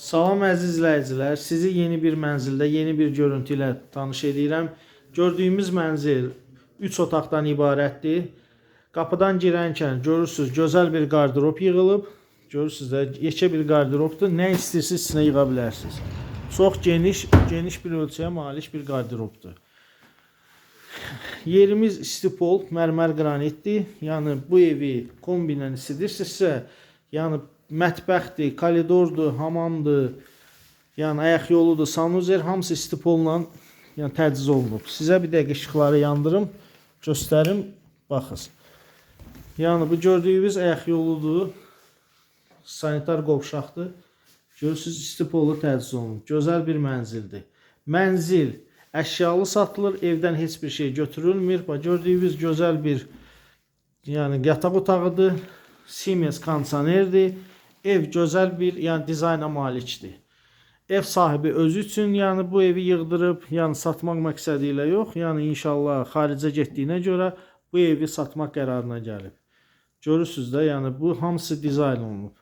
Salam əziz izləyicilər, sizi yeni bir mənzildə, yeni bir görüntü ilə tanış edirəm. Gördüyümüz mənzil 3 otaqdan ibarətdir. Qapıdan girənkən görürsüz gözəl bir qardırop yığılıb. Görürsüz də yekə bir qardırobdur. Nə istəyirsiniz içinə yığa bilərsiniz. Çox geniş, geniş bir ölçüyə malik bir qardırobdur. Yerimiz istipol, mərmər qranitdir. Yəni bu evi kombinlə istəyirsinizsə, yəni mətbəxdir, koridordur, hamamdır, yəni ayaq yoludur, sanuzer hamısı istipolla yəni təchiz olunub. Sizə bir dəqiqə işıqları yandırım, göstərim, baxın. Yəni bu gördüyünüz ayaq yoludur. Sanitar qovşaqdır. Görürsüz istipollu təchiz olunub. Gözəl bir mənzildir. Mənzil əşyalı satılır, evdən heç bir şey götürülmür. Bax gördüyünüz gözəl bir yəni yataq otağıdır. Siemens kondisionerdir. Ev gözəl bir, yəni dizayna malikdir. Ev sahibi özü üçün, yəni bu evi yığdırıb, yəni satmaq məqsədi ilə yox, yəni inşallah xaricə getdiyinə görə bu evi satmaq qərarına gəlib. Görürsüz də, yəni bu hamısı dizayn olunub.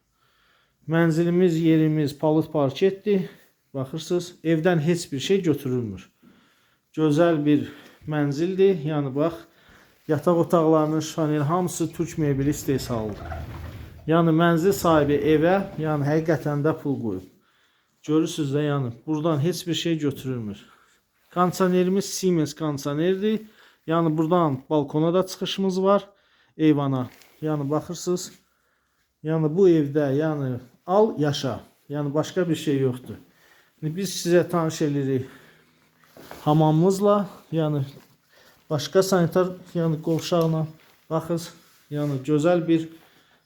Mənzilimiz, yerimiz palıd parketdir. Baxırsınız, evdən heç bir şey götürülmür. Gözəl bir mənzildir. Yəni bax, yataq otaqlarının şanel hamısı türk mebeli istehsalıdır. Yəni mənzil sahibi evə, yəni həqiqətən də pul qoyub. Görürsüz də, yəni buradan heç bir şey götürülmür. Kondisionerimiz Siemens kondisionerdir. Yəni buradan balkona da çıxışımız var, eyvana. Yəni baxırsınız, yəni bu evdə, yəni al, yaşa. Yəni başqa bir şey yoxdur. İndi biz sizə tanış edirik hamamımızla, yəni başqa sanitar, yəni qovşaqla baxız, yəni gözəl bir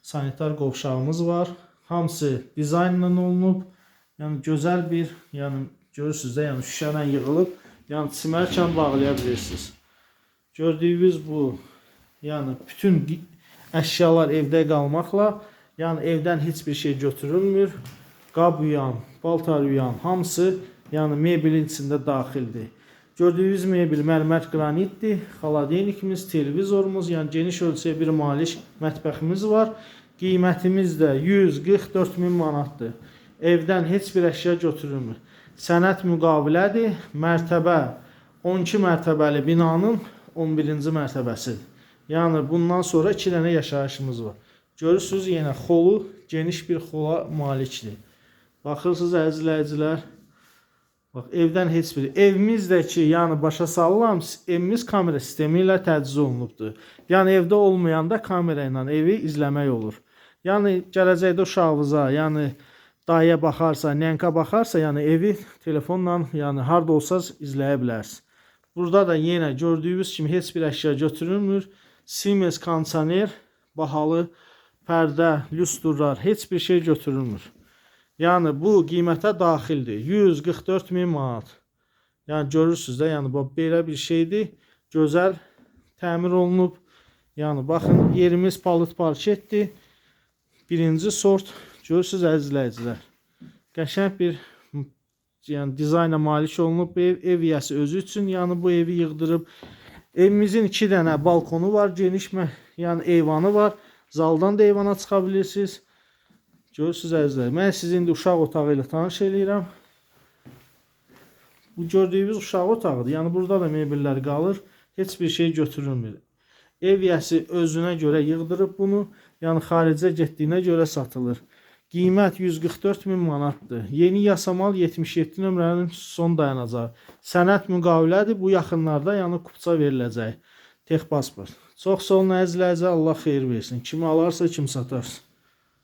sanitar qovşağımız var. Hamısı dizaynla olunub. Yəni gözəl bir, yəni görürsüz də, yəni şüşədən yığılıb, yəni çimərkən bağlaya bilirsiniz. Gördüyünüz bu, yəni bütün əşyalar evdə qalmaqla, yəni evdən heç bir şey götürülmür. Qab yuyan, paltar yuyan hamısı, yəni mebelin içində daxildir. Gördüyünüz mebel mərmər qranitdir. Xaladenikimiz, televizorumuz, yəni geniş ölçüyə bir malik mətbəximiz var. Qiymətimiz də 144 min manatdır. Evdən heç bir əşya götürülmür. Sənəd müqavilədir. Mərtəbə 12 mərtəbəli binanın 11-ci mərtəbəsidir. Yəni bundan sonra 2 dənə yaşayışımız var. Görürsüz yenə xolu geniş bir xola malikdir. Baxırsınız əziz izləyicilər. Bax evdən heç bir evimiz də ki, yəni başa salıram, evimiz kamera sistemi ilə təchiz olunubdur. Yəni evdə olmayanda kamera ilə evi izləmək olur. Yəni gələcəkdə uşağınıza, yəni dayıya baxarsa, nənka baxarsa, yəni evi telefonla, yəni harda olsaz izləyə bilərsiniz. Burada da yenə gördüyünüz kimi heç bir əşya götürülmür. Siemens kondisioner, bahalı pərdə, lüstrlar, heç bir şey götürülmür. Yəni bu qiymətə daxildir. 144 min manat. Yəni görürsüz də, yəni bu belə bir şeydir. Gözəl təmir olunub. Yəni baxın, yerimiz palıd parketdir. Birinci sort. Görürsüz əziz izləyicilər. Qəşəng bir yəni dizayna malik olunub ev, ev yiyəsi özü üçün, yəni bu evi yığdırıb. Evimizin 2 dənə balkonu var, geniş yəni eyvanı var. Zaldan da eyvana çıxa bilirsiniz. Görürsüz əzizlər. Mən sizi indi uşaq otağı ilə tanış eləyirəm. Bu gördüyünüz uşaq otağıdır. Yəni burada da mebellər qalır. Heç bir şey götürülmür. Ev yəsi özünə görə yığdırıb bunu. Yəni xaricə getdiyinə görə satılır. Qiymət 144 min manatdır. Yeni yasamal 77 nömrənin son dayanacağı. Sənəd müqavilədir. Bu yaxınlarda yəni kupça veriləcək. Texpasport. Çox sağ olun əzizlər. Allah xeyir versin. Kim alarsa, kim satarsa.